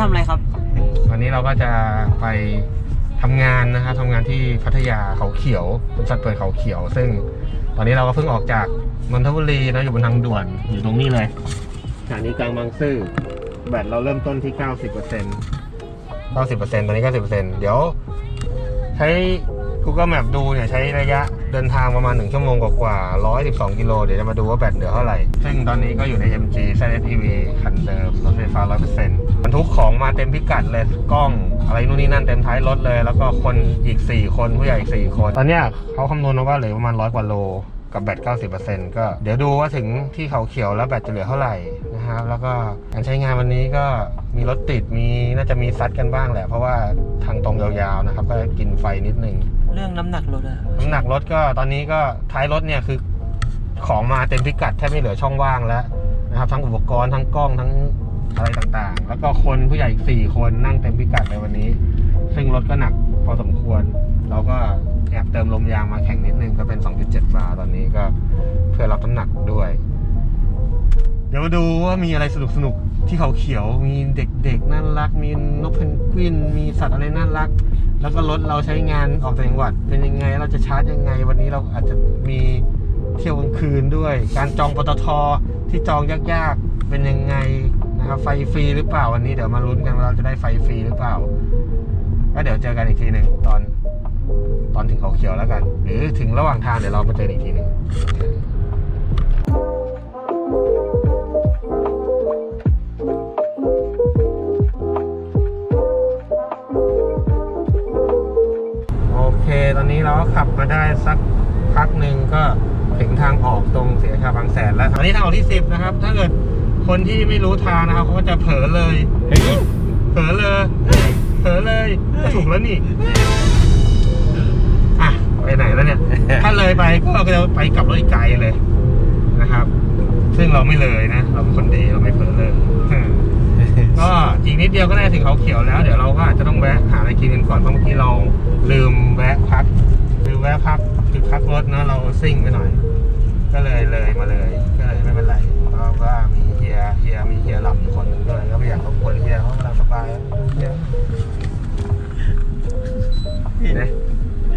ทำอะไรครับ วันนี้เราก็จะไปทำงานนะครับทำงานที่พัทยาเขาเขียวบริษัทเปิดเขาเขียว ซึ่งตอนนี้เราก็เพิ่งออกจากนนทบุรีนะอยู่บนทางด่วนอยู่ตรงนี้เลยสถานีกลางบางซื่อแบตเราเริ่มต้นที่ 90% 90%ตอนนี้ 90%เดี๋ยว ใช้ Google Map ดูเนี่ยใช้ระยะเดินทางประมาณ 1 ชั่วโมงกว่าๆ112 กิโล เดี๋ยวจะมาดูว่าแบตเหลือเท่าไหร่ ซึ่งตอนนี้ก็อยู่ใน MG z s EV คันเดิมรถไฟฟ้า 100% บรรทุกของมาเต็มพิกัดเลยกล้องอะไรนู่นนี่นั่นเต็มท้ายรถเลย แล้วก็คนอีก 4 คนผู้ใหญ่อีก 4 คน ตอนเนี้ยเขาคำนวณมาว่าเหลือประมาณ100กว่าโลกับแบต 90%ก็เดี๋ยวดูว่าถึงที่เขาเขียวแล้วแบตจะเหลือเท่าไหร่นะครับแล้วก็การใช้งานวันนี้ก็มีรถติดมีน่าจะมีซัดกันบ้างแหละ เพราะว่าทางตรงยาวๆนะครับ ก็กินไฟนิดนึง เรื่องน้ำหนักรถอะน้ำหนักรถก็ตอนนี้ก็ท้ายรถเนี่ยคือของมาเต็มพิกัดแทบไม่เหลือช่องว่างแล้วนะครับทั้งอุปกรณ์ทั้งกล้องทั้ง อะไรต่างๆ แล้วก็คนผู้ใหญ่อีกสี่คนนั่งเต็มพิกัดในวันนี้ ซึ่งรถก็หนักพอสมควร เราก็แอบเติมลมยางมาแข่งนิดนึงก็เป็น 2.7 บาร์ตอนนี้ก็เพื่อรับน้ำหนักด้วย เดี๋ยวมาดูว่ามีอะไรสนุกๆที่เขาเขียวมีเด็กๆน่ารัก มีนกเพนกวิน มีสัตว์อะไรน่ารัก แล้วก็รถเราใช้งานออกต่างจังหวัด เป็นยังไงเราจะชาร์จยังไง วันนี้เราอาจจะมีเที่ยวกลางคืนด้วย การจองปตทที่จองยากๆ เป็นยังไง นะครับไฟฟรีหรือเปล่าวันนี้เดี๋ยวมาลุ้นกันว่าเราจะได้ไฟฟรีหรือเปล่าก็เดี๋ยวเจอกันอีกทีหนึ่งตอนตอนถึงเขาเขียวแล้วกัน หรือถึงระหว่างทางเดี๋ยวเรามาเจอกันอีกทีหนึ่งโอเค ตอนนี้เราก็ขับมาได้สักพักหนึ่งก็ถึงทางออกตรงเสียชาบางแสนแล้ว ตอนนี้ทางออกที่สิบนะครับ ถ้าเกิด คนที่ไม่รู้ทางนะครับเขาก็จะเผลอเลยเผลอเลย เผลอเลยก็ถูกแล้วนี่ อะ ไปไหนแล้วเนี่ย ถ้าเลยไปก็จะไปกลับรถอีกไกลเลยนะครับ ซึ่งเราไม่เลยนะ เราเป็นคนดีเราไม่เผลอเลย ก็อีกนิดเดียวก็น่าจะถึงเขาเขียวแล้ว เดี๋ยวเราก็อาจจะต้องแวะหาอะไรกินกันก่อนเพราะเมื่อกี้เราลืมแวะพักลืมแวะพักคือพักรถนะเราซิ่งไปหน่อย ก็เลยเลยมาเลย ก็เลยไม่เป็นไรเพราะว่ามีเฮี ยเฮียมีเฮียหลับอยู่คนหนึ่งด้วยก็ไม่อยากรบกวนเฮียเขากำลังสบายเฮียเนี่ย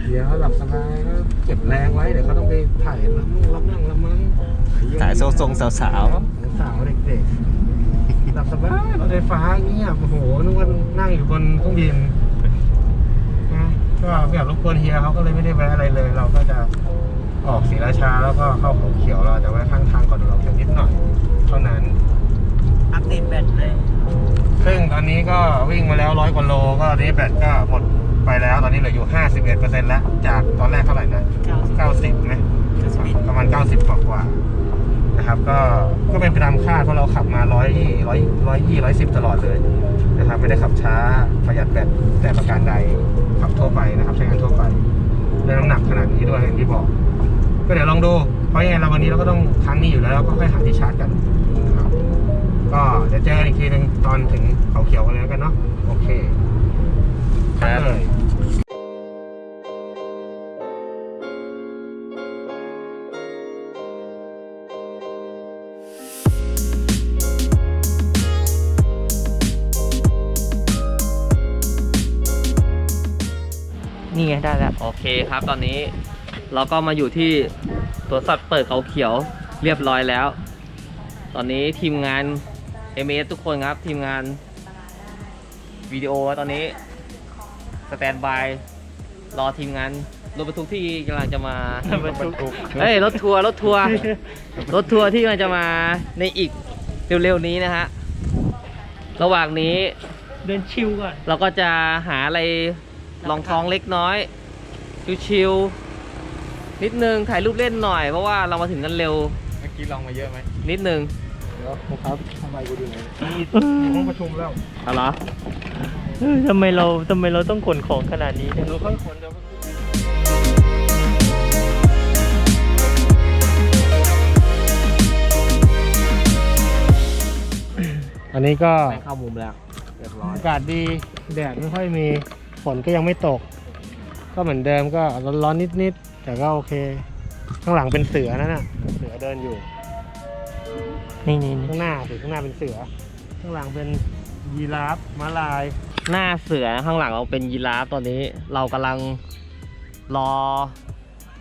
เฮียเขาหลับสบายก็เก็บแรงไว้เดี๋ยวเขาต้องไปถ่ายรับนู่งรับนั่งรับมั้งสายทรงๆสาวสาวเด็กๆหลับสบายรถไฟฟ้าเงียบโอ้โหนึกว่านั่งอยู่บนเครื่องบินนะก็ไม่อยากรบกวนเฮียเขาก็เลยไม่ได้แวะอะไรเลย เราก็จะ ออกศรีราชาแล้วก็เข้าเขาเขียวเราจะแวะข้างทางก่อนเราเพียงนิดหน่อย เท่านั้น อัปเดตแบตเลยซึ่งตอนนี้ก็วิ่งมาแล้วร้อยกว่าโลก็ตอนนี้แบตก็หมดไปแล้วตอนนี้เหลืออยู่ 51%แล้ว จากตอนแรกเท่าไหร่นะ 90ไหมประมาณ 90กว่ากว่าๆนะครับ ก็ก็เป็นไปตามคาดเพราะเราขับมา100 100 120 110 ตลอดเลยนะครับ ไม่ได้ขับช้าประหยัดแบตแต่ประการใดขับทั่วไปนะครับ ใช้งานทั่วไปด้วยน้ำหนักขนาดนี้ด้วยอย่างที่บอก ก็เดี๋ยวลองดู เพราะยังไงเราวันนี้เราก็ต้องค้างนี้อยู่แล้วเราก็ค่อยหาที่ชาร์จกันนะครับก็เดี๋ยวเจอกันอีกทีหนึ่งตอนถึงเขาเขียวกันแล้วกันเนาะโอเคๆครับเลยนี่ไงได้แล้ว โอเคครับ ตอนนี้ เราก็มาอยู่ที่สวนสัตว์เปิดเขาเขียวเรียบร้อยแล้ว ตอนนี้ทีมงาน m อ s ทุกคนครับ ทีมงานวิดีโอตอนนี้สแตนบายรอทีมงานรถบรรทุกที่กำลังจะมาเฮ้ยรถทัวร์รถทัวร์รถทัวร์ที่กำลังจะมาในอีกเร็วๆนี้นะฮะ ระหว่างนี้เดินชิวก่อน เราก็จะหาอะไรลองท้องเล็กน้อย ชิวๆ นิดนึงถ่ายรูปเล่นหน่อยเพราะว่าเรามาถึงกันเร็ว เมื่อกี้ลองมาเยอะไหมนิดนึงเดี๋ยวครับทำไมกูดูหน่อยห้องประชุมแล้วเอาเหรอเฮ้ยทำไมเราทำไมเราต้องขนของขนาดนี้เนี่ยเราค่อยคนเดี๋ยวอันนี้ก็ไปเข้ามุมแล้วเรียบร้อยอากาศดีแดดไม่ค่อยมีฝนก็ยังไม่ตก ก็เหมือนเดิมก็ร้อนๆนิดๆ แต่ก็โอเค ข้างหลังเป็นเสือนั่นน่ะ เสือเดินอยู่นี่นี่นี่ข้างหน้าสิข้างหน้าเป็นเสือ ข้างหลังเป็นยีราฟม้าลาย หน้าเสือข้างหลังเราเป็นยีราฟตอนนี้ เรากำลังรอ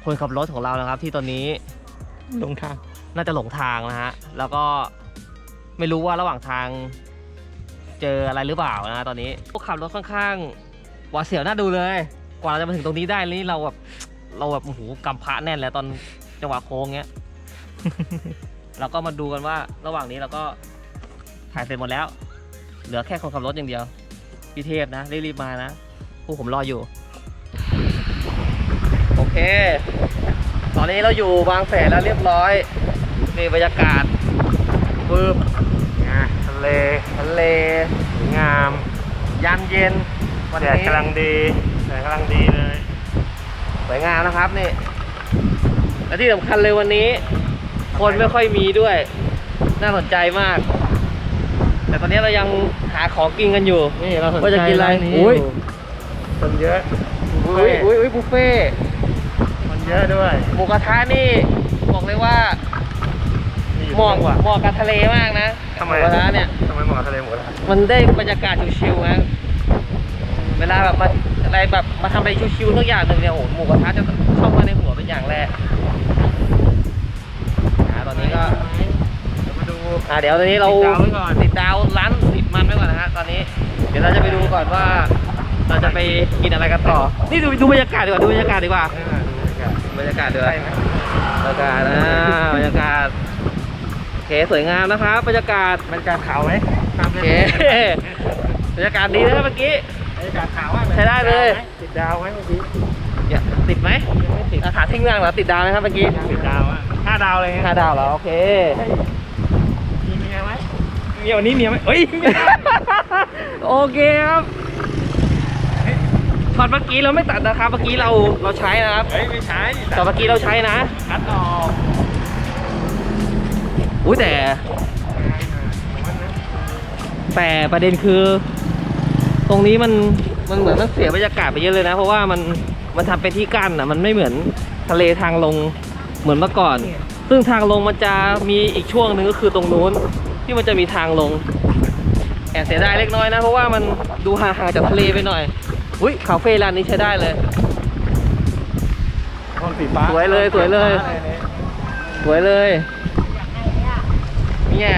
คนขับรถของเรานะครับ ที่ตอนนี้ลงทางน่าจะหลงทางนะฮะ แล้วก็ไม่รู้ว่าระหว่างทาง เจออะไรหรือเปล่านะฮะตอนนี้พวกขับรถค่อนข้างหวาดเสียวน่าดูเลย กว่าเราจะมาถึงตรงนี้ได้นี่เราแบบ เราแบบโอ้โหกำพระแน่นแล้วตอนจังหวะโค้งเงี้ย เราก็มาดูกันว่าระหว่างนี้เราก็ถ่ายเสร็จหมดแล้ว เหลือแค่คนขับรถอย่างเดียวพี่เทพนะรีบๆมานะพวกผมรออยู่ โอเค ตอนนี้เราอยู่บางแสนแล้วเรียบร้อยนี่บรรยากาศปึ๊บนะทะเลทะเลสวยงามยามเย็นวันแดนี้ดกำลังดีแดดกำลังดีเลยส วยงามนะครับนี่และที่สำคัญเลยวันนี้ คนไม่ค่อยมีด้วย น่าสนใจมาก แต่ตอนนี้เรายังหาของกินกันอยู่ นี่เราสนใจว่าจะกินอะไรร้านนี้อุ๊ยอยู่คนเยอะอุ้ยอุ้ยอุ้ยบุฟเฟ่ต์คนเยอะด้วยหมูกระทะนี่บอกเลยว่านี่อยู่เหมาะจังหวัดเหมาะกับทะเลมากนะทำไมหมูกระทะเนี่ยทำไมเหมาะกับทะเลหมูกระทะมันได้บรรยากาศชิวๆนะเวลาแบบมาอะไรแบบ มาทำอะไรชิวๆทุกอย่างหนึ่งเนี่ยโอ้โหหมูกระทะจะเข้ามาในหัวเป็นอย่างแรกอ่าตอนนี้ก็เดี๋ยวมาดู อ่าเดี๋ยวตอนนี้เราติดดาวไว้ก่อน ติดดาวร้านติดมันไว้ก่อนนะฮะตอนนี้ เดี๋ยวเราจะไปดูก่อนว่า เราจะไปกินอะไรกันต่อ นี่ดูดูบรรยากาศดีกว่าดูบรรยากาศดีกว่าอ่าดูบรรยากาศบรรยากาศดีกว่าใช่ไหมบรรยากาศอ่าบรรยากาศโอเคสวยงามนะครับ บรรยากาศบรรยากาศขาวไหมตามโอเลยเคบรรยากาศดีนะเมื่อกี้บรรยากาศขาวมากใช้ได้เลยติ ดดาวไหมเมื่อกี้เนี่ยติดไหมยังไม่ติดอาถามทิ้งงานเหรอติดดาวไหมครับเมื่อกี้ติดดาวอะห้าดาวเลยห้าดาวเหรอโอเคมีเมียไหมเมียวันนี้เมียไหมเอ้ยโอเคครับช็อตเมื่อกี้เราไม่ตัดนะครับเมื่อกี้เราเราใช้นะครับเฮ้ยไม่ใช่ช็อตเมื่อกี้เราใช้นะคัดออกอุ้ยแต่ แต่ประเด็นคือ ตรงนี้มัน มันเหมือนมันเสียบรรยากาศไปเยอะเลยนะ เพราะว่ามันมันทำเป็นที่กั้นอะ มันไม่เหมือนทะเลทางลงเหมือนเมื่อก่อน ซึ่งทางลงมันจะมีอีกช่วงหนึ่งก็คือตรงนู้น ที่มันจะมีทางลงแอบเสียดายเล็กน้อยนะ เพราะว่ามันดูห่างๆจากทะเลไปหน่อย อุ้ยคาเฟ่ร้านนี้ใช้ได้เลยโทนสีฟ้าสวยเลยสวยเลยสวยเลยเนี่ย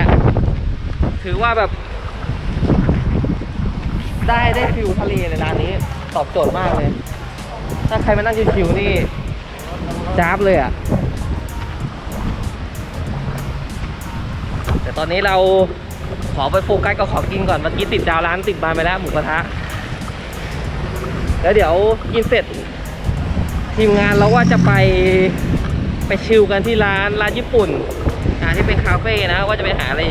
ถือว่าแบบ ได้ได้ฟิวทะเลในร้านนี้ ตอบโจทย์มากเลย ถ้าใครมานั่งชิวๆนี่จ้าบเลยอะ แต่ตอนนี้เราขอไปโฟกัสกับของกินก่อนเมื่อกี้ติดดาวร้านติดบานไปแล้วหมูกระทะ แล้วเดี๋ยวกินเสร็จ ทีมงานเราว่าจะไปไปชิลกันที่ร้านร้านญี่ปุ่นอ่าที่เป็นคาเฟ่นะว่าจะไปหาอะไร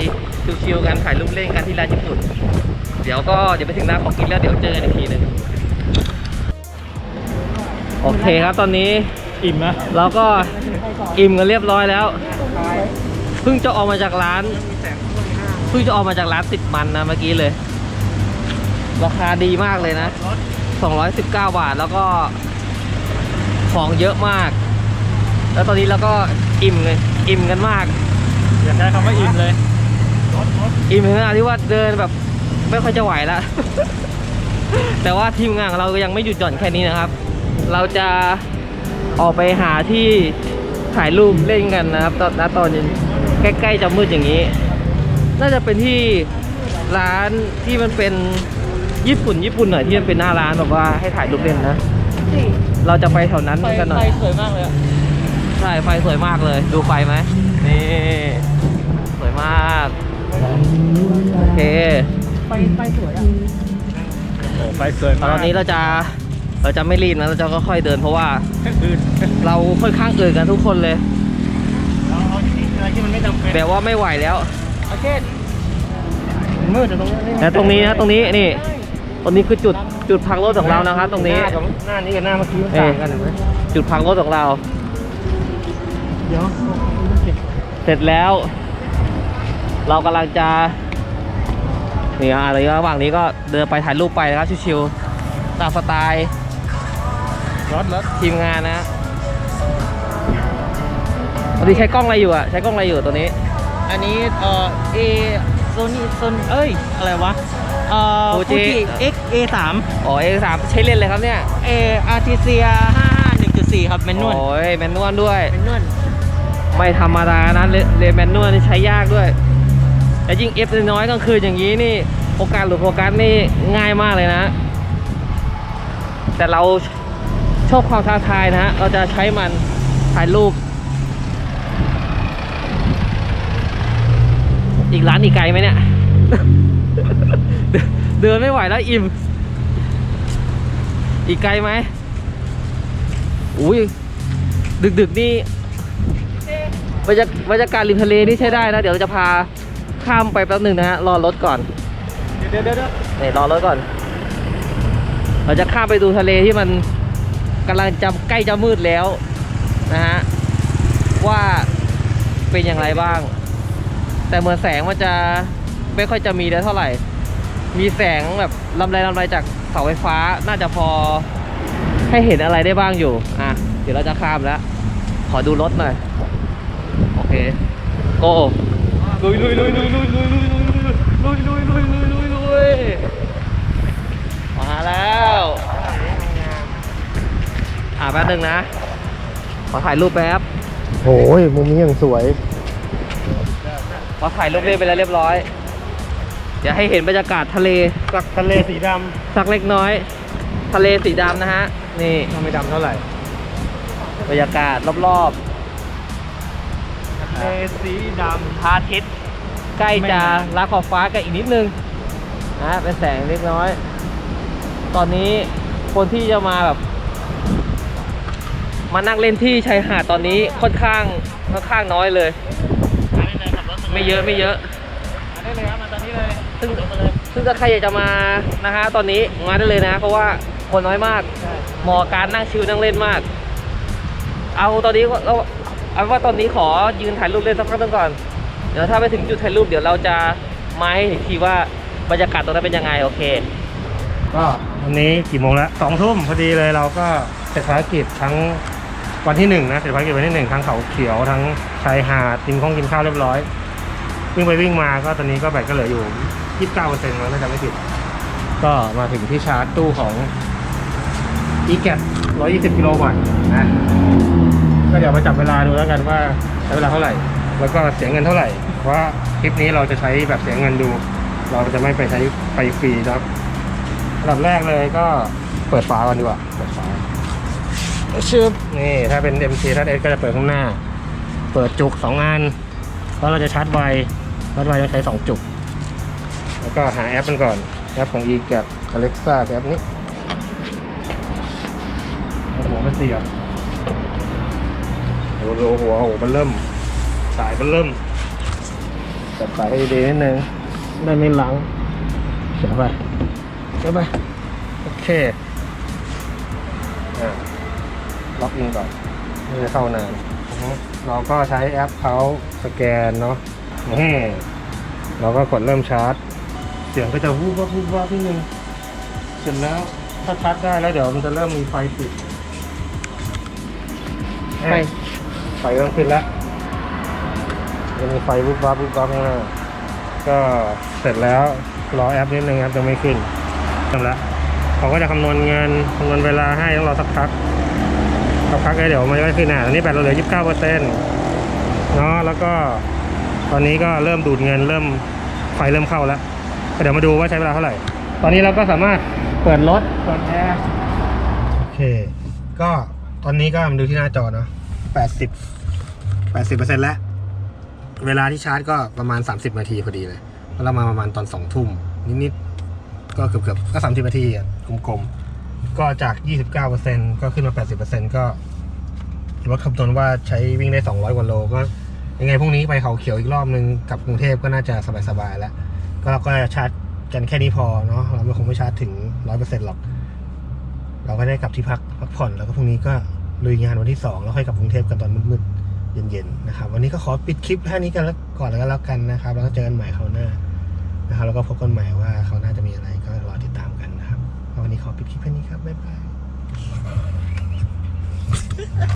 ชิลๆกันถ่ายรูปเล่นกันที่ร้านญี่ปุ่น เดี๋ยวก็เดี๋ยวไปถึงร้านของกินแล้วเดี๋ยวเจอกันอีกทีหนึ่งโอเคครับตอนนี้อิ่มนะเราก็อิ่มกันเรียบร้อยแล้ว เพิ่งจะออกมาจากร้าน เพิ่งจะออกมาจากร้านติดมันนะเมื่อกี้เลย ราคาดีมากเลยนะ 219 บาทแล้วก็ของเยอะมาก แล้วตอนนี้เราก็อิ่มเลยอิ่มกันมาก อย่าใช้คำว่าอิ่มเลย อิ่มถึงขนาดที่ว่าเดินแบบ ไม่ค่อยจะไหวแล้ว แต่ว่าทีมงานของเราก็ยังไม่หยุดหย่อนแค่นี้นะครับ เราจะออกไปหาที่ถ่ายรูปเล่นกันนะครับตอนณตอนนี้ใกล้ๆจะมืดอย่างนี้ น่าจะเป็นที่ร้านที่มันเป็นญี่ปุ่น ญี่ปุ่นหน่อยที่มันเป็นหน้าร้านแบบว่าให้ถ่ายรูปเล่นนะเราจะไปแถวนั้นกันหน่อยสวยมากเลยใช่ไฟสวยมากเลย ดูไฟไหมนี่สวยมากโอเค ไฟไฟสวยอะโอ้ไฟสวยตมากอนนี้เราจะเราจะไม่รีบนะเราจะค่อยๆเดินเพราะว่าอืดเราค่อนข้างเอื่นกันทุกคนเลย เราเอาที่อะไรที่มันไม่จำเป็นแบบว่าไม่ไหวแล้วโอเคมืดแต่ตรงนี้แต่ตรงนี้นะตรงนี้นี่ตรงนี้คือจุดจุดพักรถของเรานะครับ ตรงนี้หากับหน้านี้กับหน้าเมื่อกี้มันเอ๊ะต่างกันเห็นไหมจุดพักรถของเรา เดี๋ยวเสร็จแล้ว เรากำลังจะ นี่อะไรระหว่างนี้ก็เดินไปถ่ายรูปไปนะครับชิวๆตามสไตล์รถรถทีมงานนะตอนนี้ใช้กล้องอะไรอยู่อะใช้กล้องอะไรอยู่ตัวนี้ อันนี้เอ่อเอโซนี่โซนเอ้ย อะไรวะ เอ่อฟูฟูจิจิ X A3 อ๋อเอสามใช้เล่นเลยครับเนี่ย A Artesia 55 1.4 ครับแมนนวลโอ้ยแมนนวลด้วย แมนนวลไม่ธรรมดานะเรเรแมนนวลนี่ใช้ยากด้วย แต่ยิ่งเอฟน้อยกลางคืนอย่างนี้นี่โอกาสหลุดโฟกัสนี่ง่ายมากเลยนะ แต่เราชอบความท้าทายนะฮะเราจะใช้มันถ่ายรูป อีกร้านอีกไกลไหมเนี่ย เดินไม่ไหวแล้วอิ่ม อีกไกลไหมอุ้ยดึกๆนี่บรรยากบรรยากาศริมทะเลนี่ใช้ได้นะ เดี๋ยวเราจะพา ข้ามไปแป๊บหนึ่งนะฮะรอรถก่อนเดี๋ยวเดี๋ยวเดี๋ยวนี่รอรถก่อน เราจะข้ามไปดูทะเลที่มันกำลังจะใกล้จะมืดแล้วนะฮะว่าเป็นอย่างไรบ้าง แต่เหมือนแสงมันจะไม่ค่อยจะมีแล้วเท่าไหร่ มีแสงแบบลำไรลำไรจากเสาไฟฟ้าน่าจะพอให้เห็นอะไรได้บ้างอยู่ อะ เดี๋ยวเราจะข้ามแล้ว ขอดูรถหน่อย โอเค โก้ ลุยลุยลุยลุยลุยลุยลุยลุยลุยลุยลุยลุยลุยมาแล้วอ่าแป๊บนึงนะขอถ่ายรูปแป๊บโอ้ยมุมนี้ยังสวยขอถ่ายรูปเรียบไปแล้วเรียบร้อย เดี๋ยวให้เห็นบรรยากาศทะเลสักทะเลสีดสักเล็กน้อย ทะเลสีดำนะฮะ นี่ำไม่ดำเท่าไหร่ บรรยากาศรอบทะเลสีดๆพระอาทิตย์ ใกล้จะรับขอบฟ้ากันอีกนิดนึงนะเป็นแสงเล็กน้อย ตอนนี้คนที่จะมาแบบมานั่งเล่นที่ชายหาดตอนนี้ค่อนข้างค่อนข้างน้อยเลยำมาได้เลยขับรถไม่เยอะไม่เยอะมาได้เลยครับมาตอนนี้เลยซึ่งซึ่งถ้าใครอยากจะมานะฮะตอนนี้มาได้เลยนะ เพราะว่าคนน้อยมากเหมาะกับการนั่งชิลนั่งเล่นมาก เอาตอนนี้ก็เราเอาว่าตอนนี้ขอยืนถ่ายรูปเล่นสักพักหนึงก่อน เดี๋ยวถ้าไปถึงจุดถ่ายรูปเดี๋ยวเราจะมาให้เห็นทีว่าบรรยากาศตรงนั้นเป็นยังไงโอเค ก็วันนี้กี่โมงแล้วสองทุ่มพอดีเลยเราก็เสร็จภารกิจทั้งวันที่หนึ่งนะเสร็จภารกิจวันที่หนึ่งทั้งเขาเขียวทั้งชายหาดกินข้องกินข้าวเรียบร้อย วิ่งไปวิ่งมาก็ตอนนี้ก็แบตก็เหลืออยู่ยี่สิบเก้าเปอร์เซ็นต์แล้วน่าจะไม่ผิด ก็มาถึงที่ชาร์จตู้ของ e g a t 120กิโลวัตต์นะก็เดี๋ยวมาจับเวลาดูแล้วกันว่าใช้เวลาเท่าไหร่ แล้วก็เสียเงินเท่าไหร่ เพราะว่าคลิปนี้เราจะใช้แบบเสียเงินดู เราจะไม่ไปใช้ไฟฟรีนะครับอันดับแรกเลยก็เปิดฝาก่อนดีกว่าเปิดฝาชึบนี่ถ้าเป็น MT ถ้า S ก็จะเปิดข้างหน้า เปิดจุกสองอันเพราะเราจะชาร์จไวชาร์จไวต้องใช้สองจุก แล้วก็หาแอปมันก่อน แอปของ e กับ Alexa แอปนี้หัวมันเสียบโอ้โหหัวโอ้โหมันเริ่ม สายมันเริ่มจับสายให้ดีๆนิดนึงได้ไม่หลังเสียบไปเดี๋ยวไป โอเคอะล็อกอินก่อนไม่จะเข้านานอือฮึเราก็ใช้แอปเขาสแกนเนาะนี่เราก็กดเริ่มชาร์จ เสียงก็จะวูบวับวูบวับนิดนึงเสร็จแล้วถ้าชาร์จได้แล้วเดี๋ยวมันจะเริ่มมีไฟติดไฟไฟเริ่มขึ้นแล้ว จะมีไฟวูบวับวูบวับข้างหน้าก็เสร็จแล้วรอแอปนิดนึงครับยังไม่ขึ้นเริ่มแล้วเขาก็จะคำนวณเงินคำนวณเวลาให้ต้องรอสักพักสักพักแล้วเดี๋ยวมันก็ขึ้นอะตอนนี้แบตเราเหลือ 29เปอร์เซ็นต์เนาะแล้วก็ตอนนี้ก็เริ่มดูดเงินเริ่มไฟเริ่มเข้าแล้วเดี๋ยวมาดูว่าใช้เวลาเท่าไหร่ ตอนนี้เราก็สามารถเปิดรถเปิดแอร์โอเค ก็ตอนนี้ก็มาดูที่หน้าจอเนาะ80 80เปอร์เซ็นต์แล้ว เวลาที่ชาร์จก็ประมาณ 30 นาทีพอดีเลยแล้วเรามาประมาณตอน2ทุ่มนิดๆก็เกือบๆก็สามสิบนาทีอะกลมๆก็จาก 29%ก็ขึ้นมา 80%ก็รถคำนวณว่าใช้วิ่งได้ 200 กว่าโลก็ยังไงพรุ่งนี้ไปเขาเขียวอีกรอบนึงกลับกรุงเทพก็น่าจะสบายๆแล้ว ก็เราก็ชาร์จกันแค่นี้พอเนาะเราไม่คงไม่ชาร์จถึง 100%หรอก เราก็ได้กลับที่พักพักผ่อนแล้วก็พรุ่งนี้ก็ลุยงานวันที่ 2 แล้วค่อยกลับกรุงเทพกันตอนมืดๆ เย็นๆนะครับ วันนี้ก็ขอปิดคลิปแค่นี้กันแล้วก่อนแล้วก็แล้วกันนะครับ แล้วก็เจอกันใหม่คราวหน้านะครับ แล้วก็พบกันใหม่ว่าคราวหน้าจะมีอะไรก็รอติดตามกันนะครับวันนี้ขอปิดคลิปแค่นี้ครับบ๊ายบาย